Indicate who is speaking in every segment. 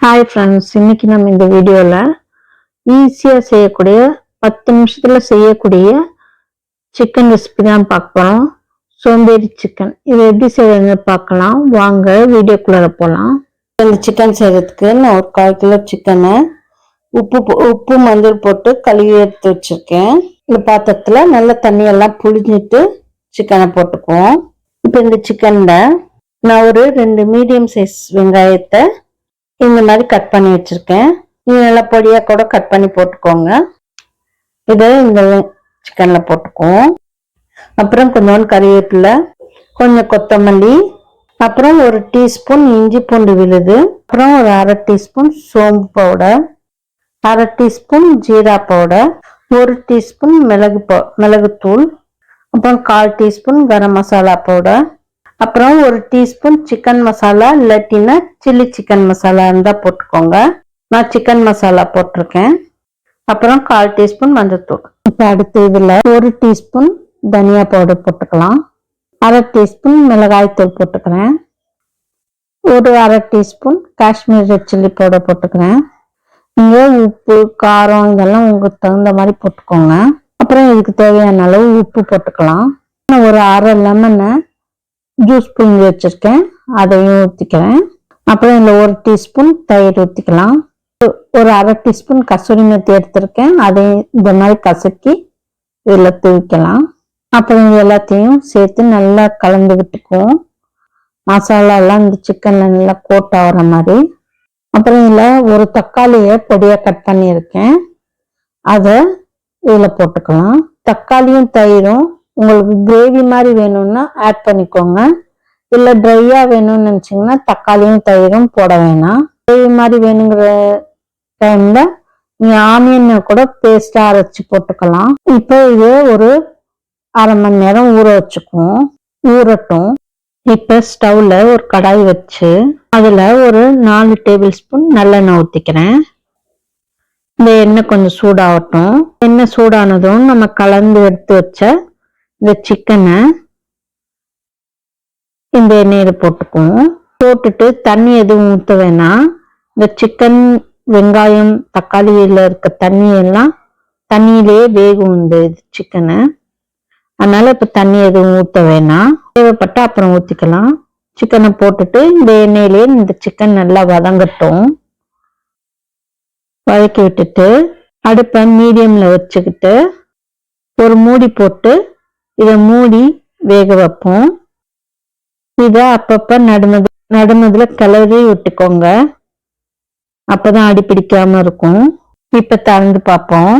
Speaker 1: Hi friends இன்னைக்கு நம்ம இந்த வீடியோவில் ஈஸியாக செய்யக்கூடிய பத்து நிமிஷத்தில் செய்யக்கூடிய சிக்கன் ரெசிபி தான் பார்க்க போகிறோம் சோம்பேறி சிக்கன் இது எப்படி செய்யறதுன்னு பார்க்கலாம். வாங்க வீடியோக்குள்ளே போகலாம்
Speaker 2: இந்த சிக்கன் செய்கிறதுக்கு நான் ஒரு கால் கிலோ சிக்கனை உப்பு உப்பு மஞ்சள் போட்டு கழுவி எடுத்து வச்சுருக்கேன். இந்த பாத்திரத்தில் நல்ல தண்ணியெல்லாம் புழிஞ்சிட்டு சிக்கனை போட்டுக்குவோம். இப்போ இந்த சிக்கனில் நான் ஒரு ரெண்டு மீடியம் சைஸ் வெங்காயத்தை இந்த மாதிரி கட் பண்ணி வச்சிருக்கேன். நீங்க நல்லா பொடியா கூட கட் பண்ணி போட்டுக்கோங்க. இதை இந்த சிக்கன்ல போட்டுக்குவோம். அப்புறம் கொஞ்சோண்டு கறிவேப்பிலை கொஞ்சம் கொத்தமல்லி அப்புறம் ஒரு டீஸ்பூன் இஞ்சி பூண்டு விழுது அப்புறம் ஒரு அரை டீஸ்பூன் சோம்பு பவுடர் அரை டீஸ்பூன் ஜீரா பவுடர் ஒரு டீஸ்பூன் மிளகு பவு மிளகுத்தூள் அப்புறம் கால் டீஸ்பூன் கரம் மசாலா பவுடர் அப்புறம் ஒரு டீஸ்பூன் சிக்கன் மசாலா இல்லாட்டினா சில்லி சிக்கன் மசாலா இருந்தால் போட்டுக்கோங்க. நான் சிக்கன் மசாலா போட்டிருக்கேன். அப்புறம் கால் டீஸ்பூன் மஞ்சத்தூள். இப்போ அடுத்து இதில் ஒரு டீஸ்பூன் தனியா பவுடர் போட்டுக்கலாம். அரை டீஸ்பூன் மிளகாய்த்தூள் போட்டுக்கிறேன். ஒரு அரை teaspoon Kashmir red chilli powder போட்டுக்கிறேன். நீங்கள் உப்பு காரம் இதெல்லாம் உங்களுக்கு தகுந்த மாதிரி போட்டுக்கோங்க. அப்புறம் இதுக்கு தேவையான அளவு உப்பு போட்டுக்கலாம். ஒரு அரை லெமனை ஜூஸ் புழிஞ்சு வச்சுருக்கேன். அதையும் ஊற்றிக்கிறேன் அப்புறம் இதில் ஒரு டீஸ்பூன் தயிர் ஊற்றிக்கலாம் ஒரு அரை டீஸ்பூன் கசூரி மெத்தி எடுத்திருக்கேன். அதையும் இந்த மாதிரி கசக்கி இதில் தூவிக்கலாம். அப்புறம் இது எல்லாத்தையும் சேர்த்து நல்லா கலந்து விட்டுக்குவோம். மசாலாலாம் இந்த சிக்கனில் நல்லா கோட் ஆகிற மாதிரி. அப்புறம் இதில் ஒரு தக்காளியை பொடியாக கட் பண்ணியிருக்கேன். அதை இதில் போட்டுக்கலாம். தக்காளியும் தயிரும் உங்களுக்கு கிரேவி மாதிரி வேணும்னா ஆட் பண்ணிக்கோங்க. இல்லை ட்ரையாக வேணும்னு நினச்சிங்கன்னா தக்காளியும் தயிரும் போட வேணாம். கிரேவி மாதிரி வேணுங்கிற டைமில் நீங்கள் ஆனியனை கூட பேஸ்ட்டாக அரைச்சி போட்டுக்கலாம். இப்போ இது ஒரு அரை மணி நேரம் ஊற வச்சுக்குவோம். ஊறட்டும். இப்போ ஸ்டவ்வில் ஒரு கடாய் வச்சு அதில் ஒரு நாலு டேபிள் ஸ்பூன் நல்லெண்ணெய் ஊற்றிக்கிறேன் இந்த எண்ணெய் கொஞ்சம் சூடாகட்டும். எண்ணெய் சூடானதும் நம்ம கலந்து எடுத்து வச்ச இந்த சிக்கனை இந்த எண்ணெயில் போட்டுக்குவோம். போட்டுட்டு தண்ணி எதுவும் ஊற்ற வேணாம். இந்த சிக்கன் வெங்காயம் தக்காளியில் இருக்க தண்ணி எல்லாம் தண்ணியிலேயே வேகும் இந்த சிக்கனை அதனால இப்போ தண்ணி எதுவும் ஊற்ற வேணாம். தேவைப்பட்டு அப்புறம் ஊற்றிக்கலாம் சிக்கனை போட்டுட்டு இந்த எண்ணெயிலே இந்த சிக்கன் நல்லா வதங்கட்டும். வதக்கி விட்டுட்டு அடுப்பை மீடியம்ல வச்சுக்கிட்டு ஒரு மூடி போட்டு இதை மூடி வேக வைப்போம். இதை அப்பப்ப நடுமது நடுமதில் கிளறி விட்டுக்கோங்க. அப்பதான் அடி பிடிக்காம இருக்கும். இப்ப திறந்து பார்ப்போம்.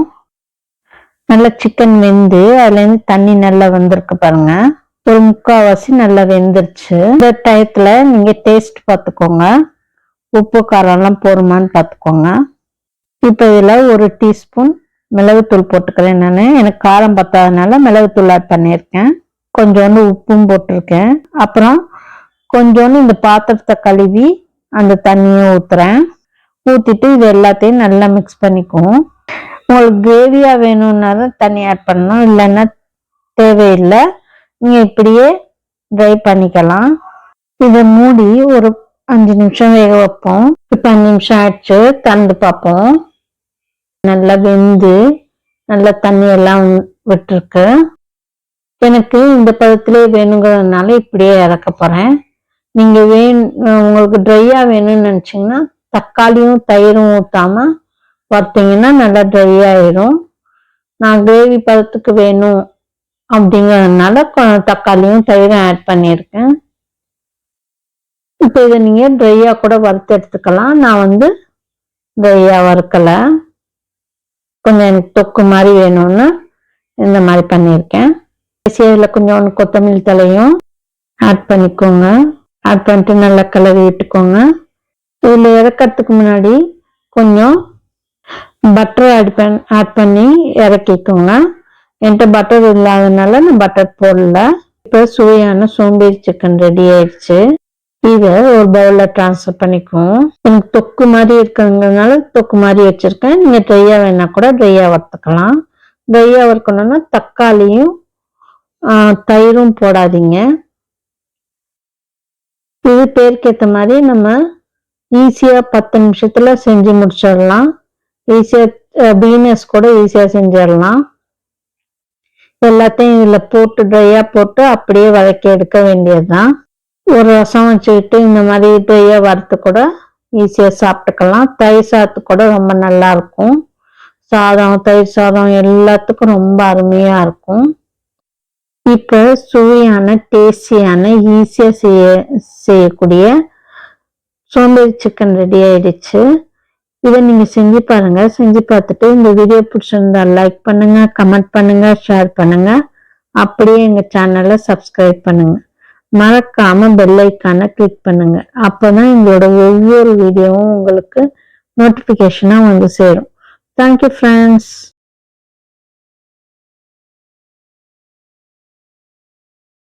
Speaker 2: நல்லா சிக்கன் வெந்து அதுலேருந்து தண்ணி நல்லா வந்திருக்கு பாருங்க. ஒரு முக்கால்வாசி நல்லா வெந்துருச்சு. இந்த டயத்துல நீங்க டேஸ்ட் பார்த்துக்கோங்க. உப்பு காரம்லாம் போருமான்னு பார்த்துக்கோங்க. இப்போ இதில் ஒரு டீஸ்பூன் மிளகுத்தூள் போட்டுக்கிறேன் நான். எனக்கு காரம் பத்தாதனால மிளகுத்தூள் ஆட் பண்ணியிருக்கேன். கொஞ்சோண்டு உப்பும் போட்டிருக்கேன். அப்புறம் கொஞ்சோண்டு இந்த பாத்திரத்தை கழுவி அந்த தண்ணியை ஊற்றுறேன் ஊற்றிட்டு இது எல்லாத்தையும் நல்லா மிக்ஸ் பண்ணிக்குவோம். உங்களுக்கு கிரேவியாக வேணும்னா தான் தண்ணி ஆட் பண்ணணும். இல்லைன்னா தேவையில்லை. நீங்கள் இப்படியே ட்ரை பண்ணிக்கலாம். இதை மூடி ஒரு அஞ்சு நிமிஷம் வேக வைப்போம். இப்போ அஞ்சு நிமிஷம் ஆயிடுச்சு. திறந்து பார்ப்போம். நல்லா வெந்து நல்லா தண்ணி எல்லாம் விட்டுருக்கு. எனக்கு இந்த பதத்திலே வேணுங்கிறதுனால இப்படியே இறக்க போறேன். நீங்க வேணும் உங்களுக்கு ட்ரையா வேணும்னு நினச்சிங்கன்னா தக்காளியும் தயிரும் ஊத்தாம வறுத்தீங்கன்னா நல்லா ட்ரை ஆயிரும். நான் கிரேவி பதத்துக்கு வேணும் அப்படிங்கிறதுனால கொ- தக்காளியும் தயிரும் ஆட் பண்ணியிருக்கேன். இப்போ இதை நீங்க ட்ரையா கூட வறுத்து எடுத்துக்கலாம். நான் வந்து ட்ரையா வறுக்கலை. கொஞ்சம் எனக்கு தொக்கு மாதிரி வேணும்னு இந்த மாதிரி பண்ணியிருக்கேன். இதில் கொஞ்சம் கொத்தமல்லி தலையும் ஆட் பண்ணிக்கோங்க. ஆட் பண்ணிட்டு நல்லா கலரி விட்டுக்கோங்க. இதில் இறக்கிறதுக்கு முன்னாடி கொஞ்சம் பட்டர் ஆட் பண் ஆட் பண்ணி இறக்கிக்கோங்க. என்கிட்ட பட்டர் இல்லாதனால நான் பட்டர் போடல. இப்போ சுவையான சோம்பேறி சிக்கன் ரெடி ஆயிடுச்சு. இதை ஒரு பவுல்ல ட்ரான்ஸ்ஃபர் பண்ணிக்குவோம். எனக்கு தொக்கு மாதிரி இருக்கிறதுனால தொக்கு மாதிரி வச்சிருக்கேன். நீங்க ட்ரையா வேணா கூட ட்ரையா வறுத்துக்கலாம். ட்ரையா வறுக்கணும்னா தக்காளியும் தயிரும் போடாதீங்க. இது பேருக்கு ஏற்ற மாதிரி நம்ம
Speaker 1: ஈஸியாக பத்து நிமிஷத்தில் செஞ்சு முடிச்சிடலாம். ஈஸியாக பீனஸ் கூட ஈஸியாக செஞ்சிடலாம். எல்லாத்தையும் இதில் போட்டு ட்ரையாக போட்டு அப்படியே வதக்கி எடுக்க வேண்டியதுதான். ஒரு ரசம் வச்சுக்கிட்டு இந்த மாதிரி ட்ரையாக வறுத்து கூட ஈஸியாக சாப்பிட்டுக்கலாம். தயிர் சாதத்து கூட ரொம்ப நல்லா இருக்கும். சாதம் தயிர் சாதம் எல்லாத்துக்கும் ரொம்ப அருமையாக இருக்கும். இப்போ சுவையான டேஸ்டியான ஈஸியாக செய்ய செய்யக்கூடிய சோம்பேறி சிக்கன் ரெடி ஆயிடுச்சு. இதை நீங்கள் செஞ்சு பாருங்கள் செஞ்சு பார்த்துட்டு இந்த வீடியோ பிடிச்சிருந்தா லைக் பண்ணுங்கள் கமெண்ட் பண்ணுங்கள் ஷேர் பண்ணுங்கள் அப்படியே எங்கள் சேனலை சப்ஸ்கிரைப் பண்ணுங்கள் மறக்காம பெல்லைக்கான கிளிக் பண்ணுங்க. அப்பதான் எங்களோட ஒவ்வொரு வீடியோவும் உங்களுக்கு நோட்டிபிகேஷனா வந்து சேரும். Thank you friends